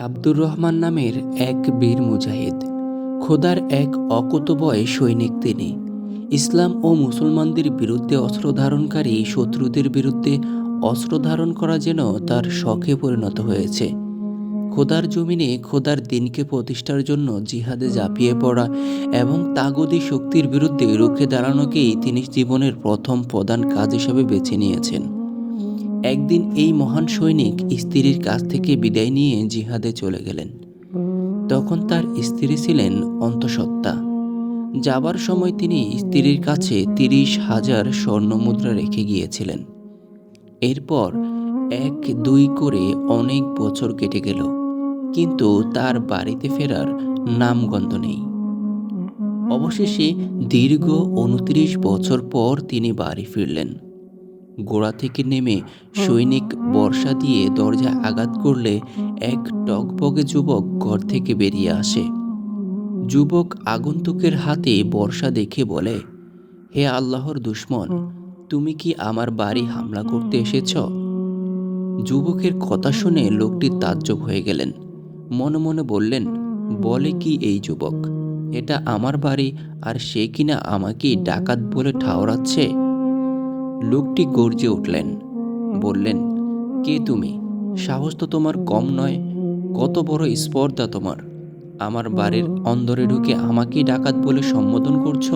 আব্দুর রহমান নামের এক বীর মুজাহিদ, খোদার এক অকুতবয় সৈনিক তিনি। ইসলাম ও মুসলমানদের বিরুদ্ধে অস্ত্র ধারণকারী শত্রুদের বিরুদ্ধে অস্ত্র ধারণ করা যেন তার শখে পরিণত হয়েছে। খোদার জমিনে খোদার দিনকে প্রতিষ্ঠার জন্য জিহাদে ঝাঁপিয়ে পড়া এবং তাগদি শক্তির বিরুদ্ধে রুখে দাঁড়ানোকেই তিনি জীবনের প্রথম প্রধান কাজ হিসেবে বেছে নিয়েছেন। একদিন এই মহান সৈনিক স্ত্রীর কাছ থেকে বিদায় নিয়ে জিহাদে চলে গেলেন। তখন তার স্ত্রী ছিলেন অন্তঃসত্ত্বা। যাবার সময় তিনি স্ত্রীর কাছে তিরিশ হাজার স্বর্ণ মুদ্রা রেখে গিয়েছিলেন। এরপর এক, দুই করে অনেক বছর কেটে গেল, কিন্তু তার বাড়িতে ফেরার নামগন্ধ নেই। অবশেষে দীর্ঘ উনত্রিশ বছর পর তিনি বাড়ি ফিরলেন। গোড়া থেকে নেমে সৈনিক বর্ষা দিয়ে দরজায় আঘাত করলে এক টকবগে যুবক ঘর থেকে বেরিয়ে আসে। যুবক আগন্তুকের হাতে বর্ষা দেখে বলে, হে আল্লাহর দুশ্মন, তুমি কি আমার বাড়ি হামলা করতে এসেছ? যুবকের কথা শুনে লোকটি তাজ্জব হয়ে গেলেন। মনে মনে বললেন, বলে কি এই যুবক? এটা আমার বাড়ি, আর সে কিনা আমাকে ডাকাত বলে ঠাওরাচ্ছে? লোকটি গর্জে উঠলেন। বললেন, কে তুমি? সাহস তো তোমার কম নয়। কত বড় স্পর্ধা তোমার। আমার বাড়ির অন্দরে ঢুকে আমাকেই ডাকাত বলে সম্বোধন করছ?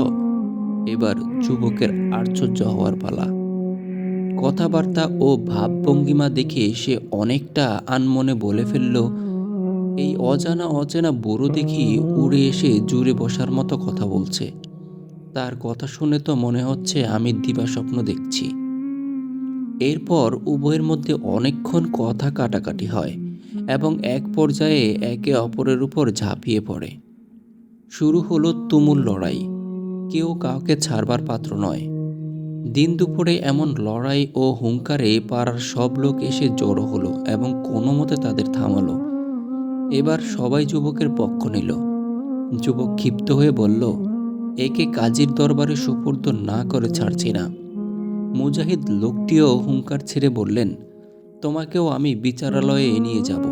এবার যুবকের আশ্চর্য হওয়ার পালা। কথাবার্তা ও ভাবভঙ্গিমা দেখে সে অনেকটা আনমনে বলে ফেলল, এই অজানা অচেনা বুড়ো দেখি উড়ে এসে জুড়ে বসার মতো কথা বলছে। তার কথা শুনে তো মনে হচ্ছে আমি দিবা স্বপ্ন দেখছি। এরপর উভয়ের মধ্যে অনেকক্ষণ কথা কাটাকাটি হয় এবং এক পর্যায়ে একে অপরের উপর ঝাঁপিয়ে পড়ে। শুরু হলো তুমুল লড়াই। কেউ কাউকে ছাড়বার পাত্র নয়। দিন দুপুরে এমন লড়াই ও হুঙ্কারে পাড়ার সব লোক এসে জড়ো হলো এবং কোনো মতে তাদের থামালো। এবার সবাই যুবকের পক্ষ নিল। যুবক ক্ষিপ্ত হয়ে বলল একে কাজীর দরবারে সুপর্দ না করে ছাড়ছি না। মুজাহিদ লোকটিও হুঙ্কার ছেড়ে বললেন, তোমাকেও আমি বিচারালয়ে নিয়ে যাব,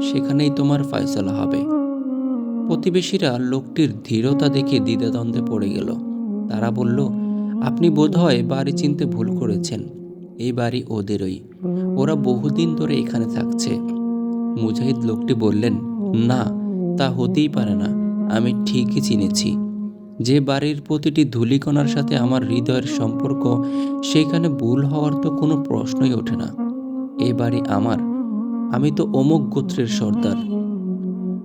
সেখানেই তোমার ফয়সলা হবে। প্রতিবেশীরা লোকটির ধীরতা দেখে দ্বিধাদ্বন্দ্বে পড়ে গেল। তারা বলল, আপনি বোধহয় বাড়ি চিনতে ভুল করেছেন। এই বাড়ি ওদেরই। ওরা বহুদিন ধরে এখানে থাকছে। মুজাহিদ লোকটি বললেন, না, তা হতেই পারে না। আমি ঠিকই চিনেছি। যে বাড়ির প্রতিটি ধূলিকণার সাথে আমার হৃদয়ের সম্পর্ক সেখানে ভুল হওয়ার তো কোনো প্রশ্নই ওঠে না। এ বাড়ি আমার। আমি তো অমুক গোত্রের সর্দার।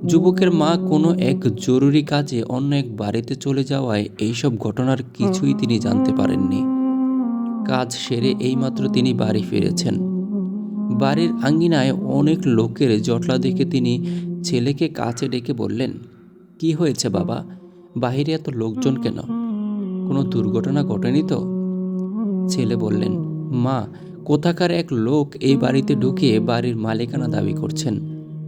যুবকের মা কোনো এক জরুরি কাজে অন্য এক বাড়িতে চলে যাওয়ায় এইসব ঘটনার কিছুই তিনি জানতে পারেননি। কাজ সেরে এইমাত্র তিনি বাড়ি ফিরেছেন। বাড়ির আঙ্গিনায় অনেক লোকের জটলা দেখে তিনি ছেলেকে কাছে ডেকে বললেন, কি হয়েছে বাবা? বাহিরে এত লোকজন কেন? কোনো দুর্ঘটনা ঘটেনি তো? ছেলে বললেন, মা, কোথাকার এক লোক এই বাড়িতে ঢুকে বাড়ির মালিকানা দাবি করছেন।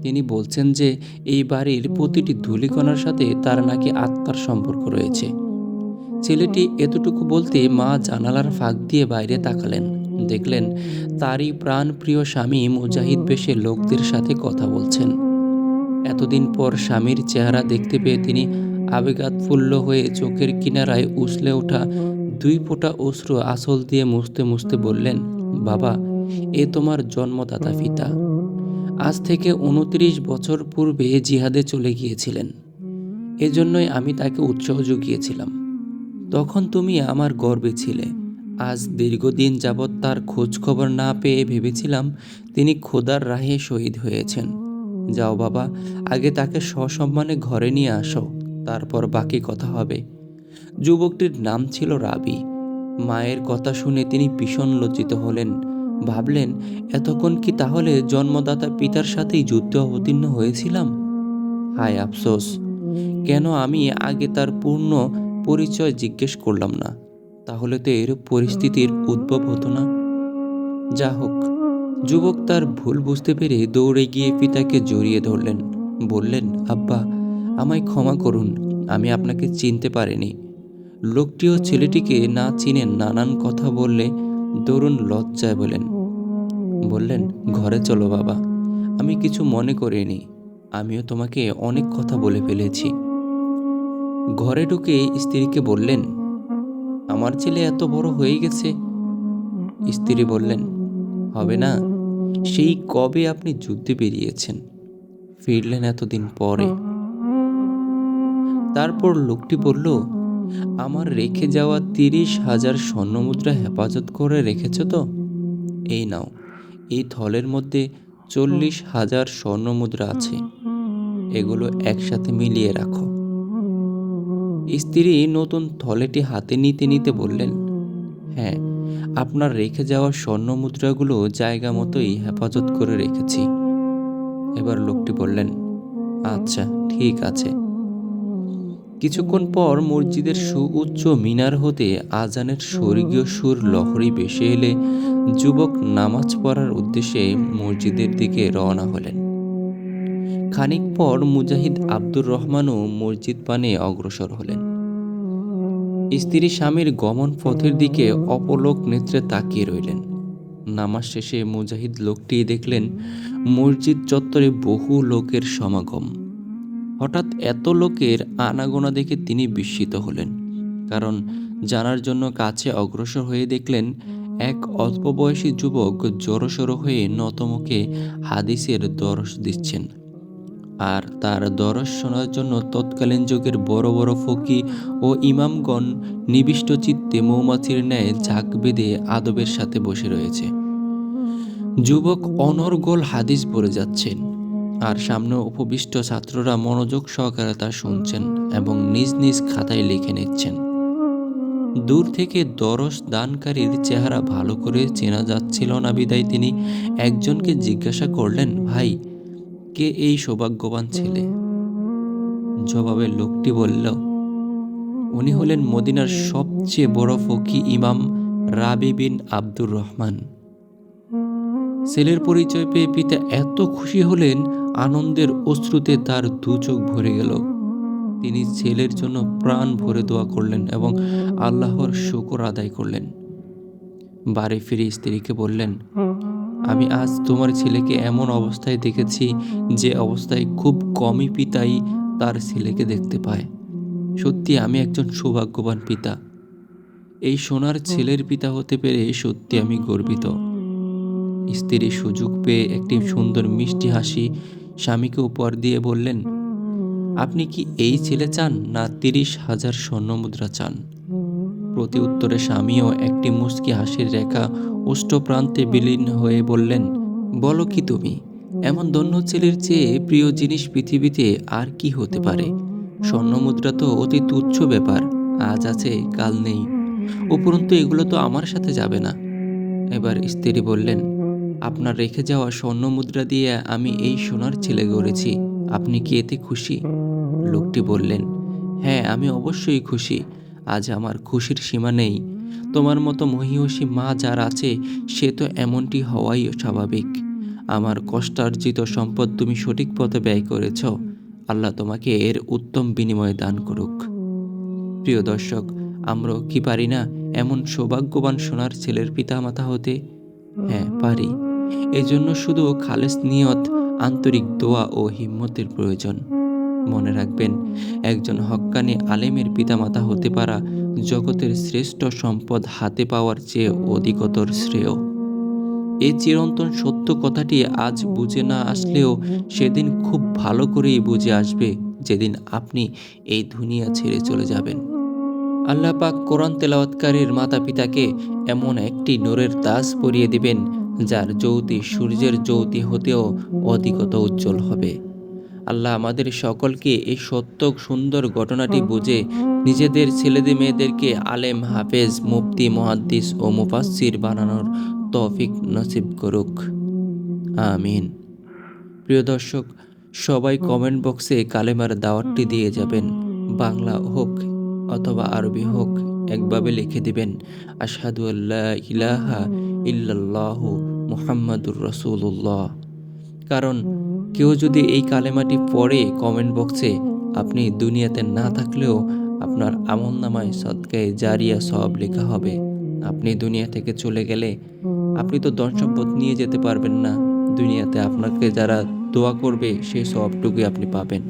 তিনি বলছেন যে এই বাড়ির প্রতিটি ধূলিকণার সাথে তার নাকি আত্মার সম্পর্ক রয়েছে। ছেলেটি এতটুকু বলতে মা জানালার ফাঁক দিয়ে বাইরে তাকালেন। দেখলেন তারই প্রাণপ্রিয় স্বামী মুজাহিদ বেশে লোকদের সাথে কথা বলছেন। এতদিন পর স্বামীর চেহারা দেখতে পেয়ে তিনি আবেগাৎফুল্ল হয়ে চোখের কিনারায় উছলে ওঠা দুই ফোঁটা অশ্রু আসল দিয়ে মুছতে মুছতে বললেন, বাবা, এ তোমার জন্মদাতা পিতা। আজ থেকে উনত্রিশ বছর পূর্বে জিহাদে চলে গিয়েছিলেন। এজন্যই আমি তাকে উৎসাহ জুগিয়েছিলাম তখন তুমি আমার গর্বে ছিলে। আজ দীর্ঘদিন যাবৎ তার খোঁজ খবর না পেয়ে ভেবেছিলাম তিনি খোদার রাহে শহীদ হয়েছেন। যাও বাবা, আগে তাকে সসম্মানে ঘরে নিয়ে আসো। তারপর বাকি কথা হবে। যুবকটির নাম ছিল রাবি। মায়ের কথা শুনে তিনি ভীষণ লজ্জিত হলেন। ভাবলেন, এতক্ষণ কি তাহলে জন্মদাতা পিতার সাথেই যুদ্ধে অবতীর্ণ হয়েছিলাম? হায় আফসোস, কেন আমি আগে তার পূর্ণ পরিচয় জিজ্ঞেস করলাম না? তাহলে তো এরূপ পরিস্থিতির উদ্ভব হতো না? যা হোক, যুবক তার ভুল বুঝতে পেরে দৌড়ে গিয়ে পিতাকে জড়িয়ে ধরলেন। বললেন, আব্বা আমায় ক্ষমা করুন, আমি আপনাকে চিনতে পারিনি। লোকটিও ছেলেটিকে না চিনে নানান কথা বললে দরুন লজ্জায় বলেন, বললেন, ঘরে চলো বাবা, আমি কিছু মনে করিনি, আমিও তোমাকে অনেক কথা বলে ফেলেছি। ঘরে ঢুকে স্ত্রীকে বললেন, আমার ছেলে এত বড় হয়ে গেছে। স্ত্রী বললেন, হবে না, সেই কবে আপনি যুদ্ধে বেরিয়েছেন? ফিরলেন এতদিন পরে। তারপর লোকটি বলল, আমার রেখে যাওয়া তিরিশ হাজার স্বর্ণমুদ্রা হেফাজত করে রেখেছ তো? এই নাও, এই থলের মধ্যে চল্লিশ হাজার স্বর্ণমুদ্রা আছে। এগুলো একসাথে মিলিয়ে রাখো। স্ত্রী নতুন থলেটি হাতে নিতে নিতে বললেন হ্যাঁ আপনার রেখে যাওয়া স্বর্ণ মুদ্রাগুলো জায়গা মতোই হেফাজত করে রেখেছি। এবার লোকটি বললেন আচ্ছা ঠিক আছে। কিছুক্ষণ পর মসজিদের সুউচ্চ মিনার হতে আজানের স্বর্গীয় সুর লহরী ভেসে এলে যুবক নামাজ পড়ার উদ্দেশ্যে মসজিদের দিকে রওনা হলেন। খানিক পর মুজাহিদ আব্দুর রহমানও মসজিদ পানে অগ্রসর হলেন। স্ত্রী স্বামীর গমন পথের দিকে অপলোক নেত্রে তাকিয়ে রইলেন। নামাজ শেষে মুজাহিদ লোকটি দেখলেন, মসজিদ চত্বরে বহু লোকের সমাগম। হঠাৎ এত লোকের আনাগোনা দেখে তিনি বিস্মিত হলেন, কারণ জানার জন্য কাছে অগ্রসর হয়ে দেখলেন এক অল্প বয়সী যুবক জড়সড় হয়ে নতমুখে হাদিসের দরস দিচ্ছেন। আর তার দরস শোনার জন্য তৎকালীন যুগের বড় বড় ফকি ও ইমামগণ নিবিষ্ট চিত্তে মৌমাছির ন্যায় ঝাঁক বেঁধে আদবের সাথে বসে রয়েছে। যুবক অনর্গল হাদিস পড়ে যাচ্ছেন। আর সামনে উপবিষ্ট ছাত্ররা মনোযোগ সহকারে তা শুনছেন এবং নিজ নিজ খাতায় লিখে নিচ্ছেন। দূর থেকে দরস দানকারীর চেহারা ভালো করে চেনা যাচ্ছিল না বিদায় তিনি একজনকে জিজ্ঞাসা করলেন, ভাই, কে এই সৌভাগ্যবান ছেলে? জবাবে লোকটি বলল, উনি হলেন মদিনার সবচেয়ে বড় ফকি ইমাম রাবি বিন আব্দুর রহমান। ছেলের পরিচয় পেয়ে পিতা এত খুশি হলেন আনন্দের অশ্রুতে তার দু চোখ ভরে গেল। তিনি ছেলের জন্য প্রাণ ভরে দোয়া করলেন এবং আল্লাহর শুকর আদায় করলেন। বাড়ি ফিরে স্ত্রীকে বললেন, আমি আজ তোমার ছেলেকে এমন অবস্থায় দেখেছি যে অবস্থায় খুব কমই পিতাই তার ছেলেকে দেখতে পায়। সত্যি আমি একজন সৌভাগ্যবান পিতা। এই সোনার ছেলের পিতা হতে পেরে সত্যি আমি গর্বিত। স্ত্রী সুযোগ পেয়ে একটি সুন্দর মিষ্টি হাসি স্বামীকে উপহার দিয়ে বললেন, আপনি কি এই ছেলে চান না তিরিশ হাজার স্বর্ণমুদ্রা চান? প্রতি উত্তরে স্বামীও একটি মুস্কি হাসির রেখা প্রান্তে বিলীন হয়ে বললেন, বলো কি তুমি, এমন দন্য ছেলের চেয়ে প্রিয় জিনিস পৃথিবীতে আর কি হতে পারে? স্বর্ণমুদ্রা তো অতি তুচ্ছ ব্যাপার, আজ আছে, কাল নেই, উপরন্তু এগুলো তো আমার সাথে যাবে না। এবার স্ত্রী বললেন আপনার রেখে যাওয়া স্বর্ণ মুদ্রা দিয়ে আমি এই সোনার ছেলে গড়েছি। আপনি কি এতে খুশি? লোকটি বললেন হ্যাঁ আমি অবশ্যই খুশি। আজ আমার খুশির সীমা নেই। তোমার মতো মহিষী মা যার আছে, সে তো এমনটি হওয়াই স্বাভাবিক। আমার কষ্টার্জিত সম্পদ তুমি সঠিক পথে ব্যয় করেছ। আল্লাহ তোমাকে এর উত্তম বিনিময় দান করুক। প্রিয় দর্শক, আমরা কি পারি না এমন সৌভাগ্যবান সোনার ছেলের পিতা মাতা হতে? হ্যাঁ পারি। এজন্য শুধু খালেস নিয়ত, আন্তরিক দোয়া ও হিম্মতের প্রয়োজন। মনে রাখবেন, একজন হক্কানি আলেমের পিতামাতা হতে পারা জগতের শ্রেষ্ঠ সম্পদ হাতে পাওয়ার চেয়ে অধিকতর শ্রেয়। এই চিরন্তন সত্য কথাটি আজ বুঝে না আসলেও সেদিন খুব ভালো করেই বুঝে আসবে যেদিন আপনি এই দুনিয়া ছেড়ে চলে যাবেন। আল্লাহ পাক কোরআন তেলাওয়াতকারীর মাতা পিতাকে এমন একটি নোরের তাজ পরিয়ে দিবেন যার জ্যোতি সূর্যের জ্যোতি হতেও অধিকত উজ্জ্বল হবে। আল্লাহ আমাদের সকলকে এই সত্য সুন্দর ঘটনাটি বুঝে নিজেদের ছেলেদের মেয়েদেরকে আলেম, হাফেজ, মুফতি, মহাদ্দিস ও মুফাসির বানানোর তৌফিক নসিব করুক। আমিন। প্রিয় দর্শক, সবাই কমেন্ট বক্সে কালেমার দাওয়াতটি দিয়ে যাবেন। বাংলা হোক অথবা আরবি হোক, একভাবে লিখে দিবেন। আশহাদু আল্লাহ ইলাহা ইল্লাল্লাহ মুহাম্মাদুর রসুল্লাহ কারণ কেউ যদি এই কালেমাটি পড়ে কমেন্ট বক্সে আপনি দুনিয়াতে না থাকলেও আপনার আমল নামায় সৎকায় জারিয়া সব লেখা হবে। আপনি দুনিয়া থেকে চলে গেলে আপনি তো ধন সম্পদ নিয়ে যেতে পারবেন না। দুনিয়াতে আপনাকে যারা দোয়া করবে, সেই সবটুকুই আপনি পাবেন।